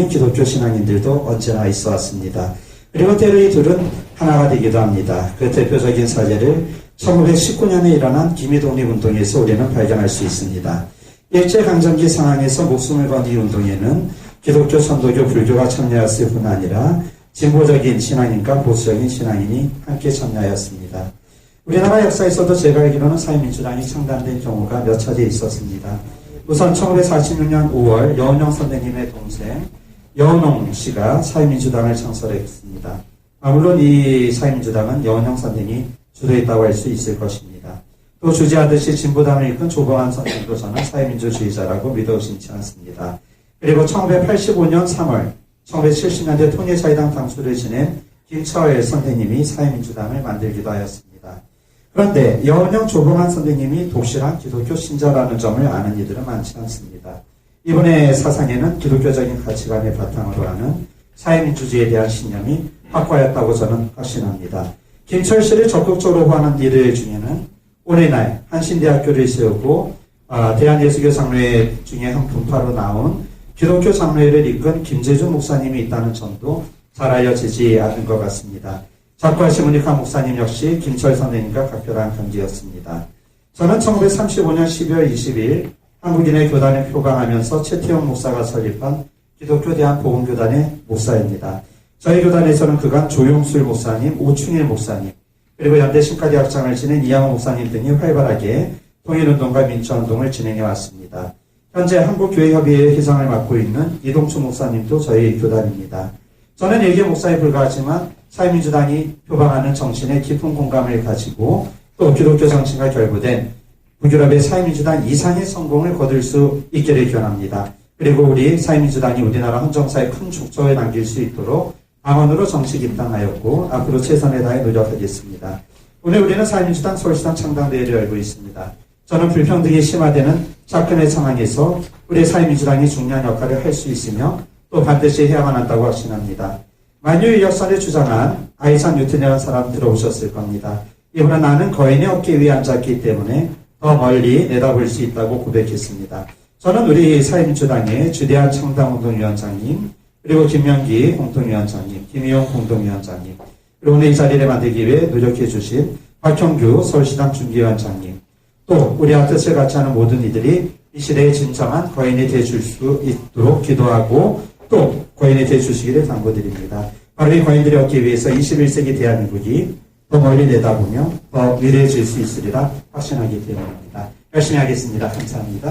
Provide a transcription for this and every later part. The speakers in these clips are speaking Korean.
기독교 신앙인들도 언제나 있어 왔습니다. 그리고 때로 이 둘은 하나가 되기도 합니다. 그 대표적인 사례를 1919년에 일어난 기미독립운동에서 우리는 발견할 수 있습니다. 일제강점기 상황에서 목숨을 건 이 운동에는 기독교, 선도교, 불교가 참여했을 뿐 아니라 진보적인 신앙인과 보수적인 신앙인이 함께 참여하였습니다. 우리나라 역사에서도 제가 알기로는 사회민주당이 창단된 경우가 몇 차례 있었습니다. 우선 1946년 5월 여운용 선생님의 동생 여운홍 씨가 사회민주당을 창설했습니다. 아, 물론 이 사회민주당은 여운용 선생이 주도했다고 할 수 있을 것입니다. 또 주지하듯이 진보당을 이끈 조봉환 선생도 저는 사회민주주의자라고 믿어 의심치 않습니다. 그리고 1985년 3월 1970년대 통일사회당 당수를 지낸 김철 선생님이 사회민주당을 만들기도 하였습니다. 그런데 여운형 조봉환 선생님이 독실한 기독교 신자라는 점을 아는 이들은 많지 않습니다. 이분의 사상에는 기독교적인 가치관을 바탕으로 하는 사회민주주의에 대한 신념이 확고하였다고 저는 확신합니다. 김철 씨를 적극적으로 호하는 이들 중에는 오늘날 한신대학교를 세우고 아, 대한예수교 장로회 중에 한 분파로 나온 기독교 장로회를 이끈 김재준 목사님이 있다는 점도 잘 알려지지 않은 것 같습니다. 작가 시모니카 목사님 역시 김철 선생님과 각별한 관계였습니다. 저는 1935년 12월 20일 한국인의 교단을 표방하면서 최태용 목사가 설립한 기독교 대한 보건교단의 목사입니다. 저희 교단에서는 그간 조용술 목사님, 오충일 목사님, 그리고 연대 신과대학장을 지낸 이양호 목사님 등이 활발하게 통일운동과 민주운동을 진행해 왔습니다. 현재 한국교회협의회 회장을 맡고 있는 이동춘 목사님도 저희 교단입니다. 저는 일개 목사에 불과하지만 사회민주당이 표방하는 정신에 깊은 공감을 가지고 또 기독교 정신과 결부된 북유럽의 사회민주당 이상의 성공을 거둘 수 있기를 기원합니다. 그리고 우리 사회민주당이 우리나라 헌정사에 큰 족적을 남길 수 있도록 당원으로 정식 입당하였고 앞으로 최선을 다해 노력하겠습니다. 오늘 우리는 사회민주당 서울시당 창당대회를 열고 있습니다. 저는 불평등이 심화되는 작금의 상황에서 우리 사회민주당이 중요한 역할을 할 수 있으며 또 반드시 해야만 한다고 확신합니다. 만유의 역사를 주장한 아이산 뉴튼이라는 사람 들어보셨을 겁니다. 이분은 나는 거인의 어깨 위에 앉았기 때문에 더 멀리 내다볼 수 있다고 고백했습니다. 저는 우리 사회민주당의 주대한 창당운동위원장님, 그리고 김명기 공동위원장님, 김희용 공동위원장님, 그리고 오늘 이 자리를 만들기 위해 노력해 주신 박형규 서울시당 준비위원장님, 또 우리와 뜻을 같이 하는 모든 이들이 이 시대의 진정한 거인이 되줄 수 있도록 기도하고 또 거인이 되주시기를 당부드립니다. 바로 이 거인들이 얻기 위해서 21세기 대한민국이 더 멀리 내다보며 더 위대해질 수 있으리라 확신하기 때문입니다. 열심히 하겠습니다. 감사합니다.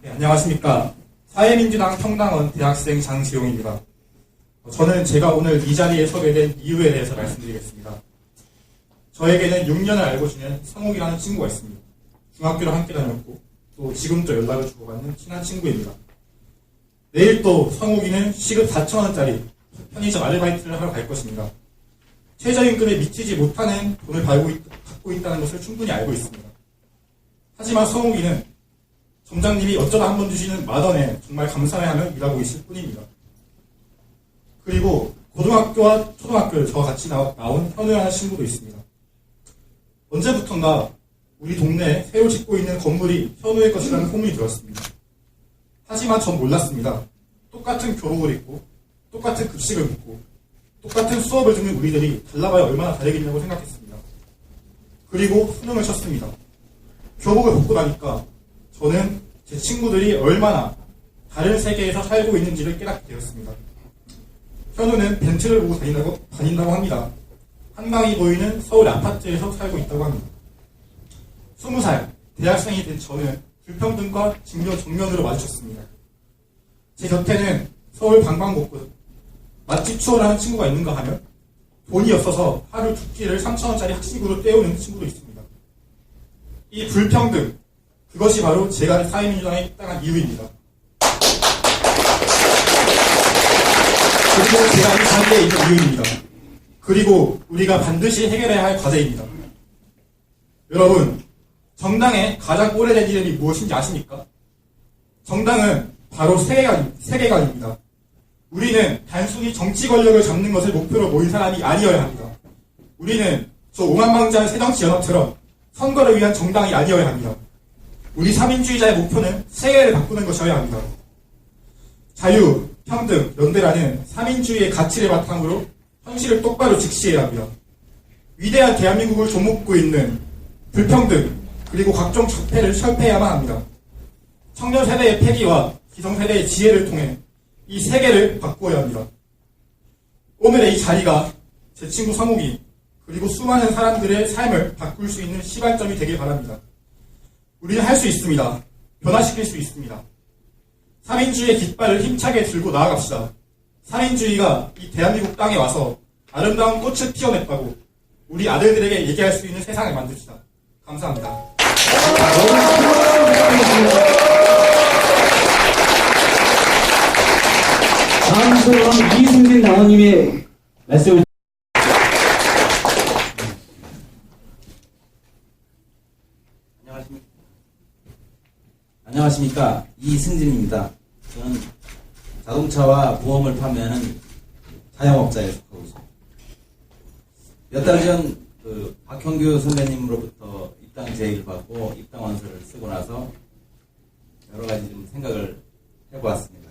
네, 안녕하십니까. 사회민주당 평당원 대학생 장지용입니다. 어, 저는 제가 오늘 이 자리에 서게 된 이유에 대해서 말씀드리겠습니다. 저에게는 6년을 알고 지낸 성욱이라는 친구가 있습니다. 중학교를 함께 다녔고 또 지금도 연락을 주고받는 친한 친구입니다. 내일 또 성욱이는 시급 4천원짜리 편의점 아르바이트를 하러 갈 것입니다. 최저임금에 미치지 못하는 돈을 갖고 있다는 것을 충분히 알고 있습니다. 하지만 성욱이는 점장님이 어쩌다 한 번 주시는 만원에 정말 감사해하며 일하고 있을 뿐입니다. 그리고 고등학교와 초등학교를 저와 같이 나, 나온 현우라는 친구도 있습니다. 언제부턴가 우리 동네에 새로 짓고 있는 건물이 현우의 것이라는 소문이 들었습니다. 하지만 전 몰랐습니다. 똑같은 교복을 입고 똑같은 급식을 먹고 똑같은 수업을 듣는 우리들이 달라봐야 얼마나 다르겠냐고 생각했습니다. 그리고 수능을 쳤습니다. 교복을 벗고 나니까 저는 제 친구들이 얼마나 다른 세계에서 살고 있는지를 깨닫게 되었습니다. 현우는 벤츠를 보고 다닌다고, 다닌다고 합니다. 한강이 보이는 서울 아파트에서 살고 있다고 합니다. 20살 대학생이 된 저는 불평등과 직면 정면으로 마주쳤습니다. 제 곁에는 서울 방방곡곡 맛집 추월을 하는 친구가 있는가 하면 돈이 없어서 하루 두 끼를 3천원짜리 학식으로 때우는 친구도 있습니다. 이 불평등, 그것이 바로 제가 사회민주당에 입당한 이유입니다. 그리고 제가 이 자리에 있는 이유입니다. 그리고 우리가 반드시 해결해야 할 과제입니다. 여러분, 정당의 가장 오래된 이름이 무엇인지 아십니까? 정당은 바로 세계관, 세계관입니다. 우리는 단순히 정치 권력을 잡는 것을 목표로 모인 사람이 아니어야 합니다. 우리는 저 오만방자한 새정치연합처럼 선거를 위한 정당이 아니어야 합니다. 우리 3인주의자의 목표는 세계를 바꾸는 것이어야 합니다. 자유, 평등, 연대라는 3인주의의 가치를 바탕으로 현실을 똑바로 직시해야 합니다. 위대한 대한민국을 좀먹고 있는 불평등, 그리고 각종 적폐를 철폐해야만 합니다. 청년 세대의 패기와 기성 세대의 지혜를 통해 이 세계를 바꾸어야 합니다. 오늘의 이 자리가 제 친구 서목이 그리고 수많은 사람들의 삶을 바꿀 수 있는 시발점이 되길 바랍니다. 우리는 할 수 있습니다. 변화시킬 수 있습니다. 3인주의의 깃발을 힘차게 들고 나아갑시다. 3인주의가 이 대한민국 땅에 와서 아름다운 꽃을 피워냈다고 우리 아들들에게 얘기할 수 있는 세상을 만듭시다. 감사합니다. 다음 소원 이승진 당원님의 말씀을 안녕하십니까. 안녕하십니까. 이승진입니다. 저는 자동차와 보험을 판매하는 자영업자에 속하고 있습니다. 몇 달 전, 그, 박형규 선배님으로부터 입당 제의를 받고 입당 원서를 쓰고 나서 여러 가지 좀 생각을 해보았습니다.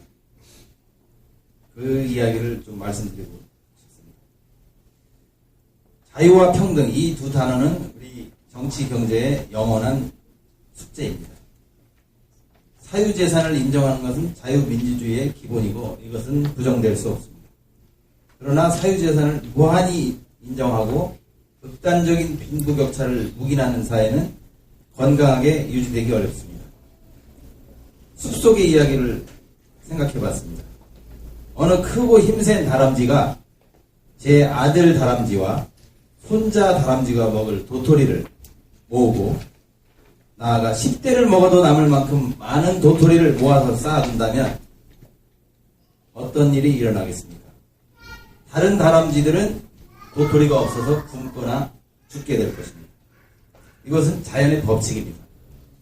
그 이야기를 좀 말씀드리고 싶습니다. 자유와 평등 이 두 단어는 우리 정치 경제의 영원한 숙제입니다. 사유재산을 인정하는 것은 자유민주주의의 기본이고 이것은 부정될 수 없습니다. 그러나 사유재산을 무한히 인정하고 극단적인 빈부격차를 묵인하는 사회는 건강하게 유지되기 어렵습니다. 숲속의 이야기를 생각해 봤습니다. 어느 크고 힘센 다람쥐가 제 아들 다람쥐와 손자 다람쥐가 먹을 도토리를 모으고 나아가 10대를 먹어도 남을 만큼 많은 도토리를 모아서 쌓아둔다면 어떤 일이 일어나겠습니까? 다른 다람쥐들은 도토리가 없어서 굶거나 죽게 될 것입니다. 이것은 자연의 법칙입니다.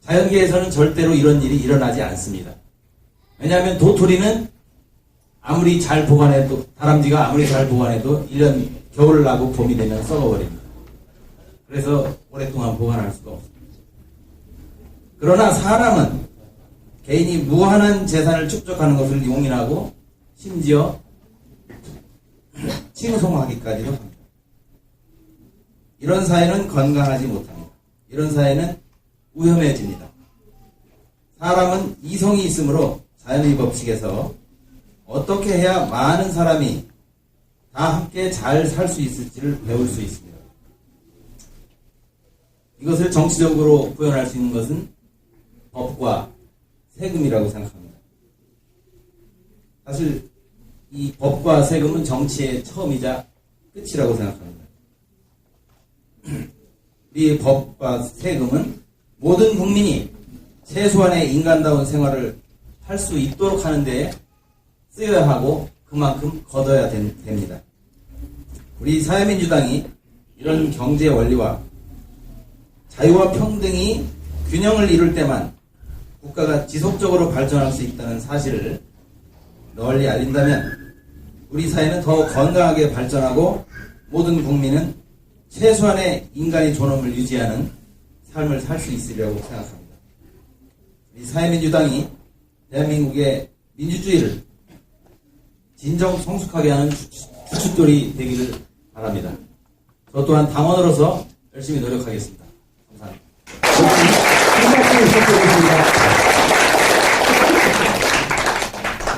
자연계에서는 절대로 이런 일이 일어나지 않습니다. 왜냐하면 도토리는 아무리 잘 보관해도 다람쥐가 아무리 잘 보관해도 1년 겨울 나고 봄이 되면 썩어버립니다. 그래서 오랫동안 보관할 수가 없습니다. 그러나 사람은 개인이 무한한 재산을 축적하는 것을 용인하고 심지어 칭송하기까지도 합니다. 이런 사회는 건강하지 못합니다. 이런 사회는 위험해집니다. 사람은 이성이 있으므로 자연의 법칙에서 어떻게 해야 많은 사람이 다 함께 잘 살 수 있을지를 배울 수 있습니다. 이것을 정치적으로 구현할 수 있는 것은 법과 세금이라고 생각합니다. 사실 이 법과 세금은 정치의 처음이자 끝이라고 생각합니다. 이 법과 세금은 모든 국민이 최소한의 인간다운 생활을 할 수 있도록 하는 데 쓰여야 하고 그만큼 걷어야 된- 됩니다. 우리 사회민주당이 이런 경제 원리와 자유와 평등이 균형을 이룰 때만 국가가 지속적으로 발전할 수 있다는 사실을 널리 알린다면 우리 사회는 더 건강하게 발전하고 모든 국민은 최소한의 인간의 존엄을 유지하는 삶을 살 수 있으리라고 생각합니다. 우리 사회민주당이 대한민국의 민주주의를 진정 성숙하게 하는 주- 주춧돌이 되기를 바랍니다. 저 또한 당원으로서 열심히 노력하겠습니다. 감사합니다.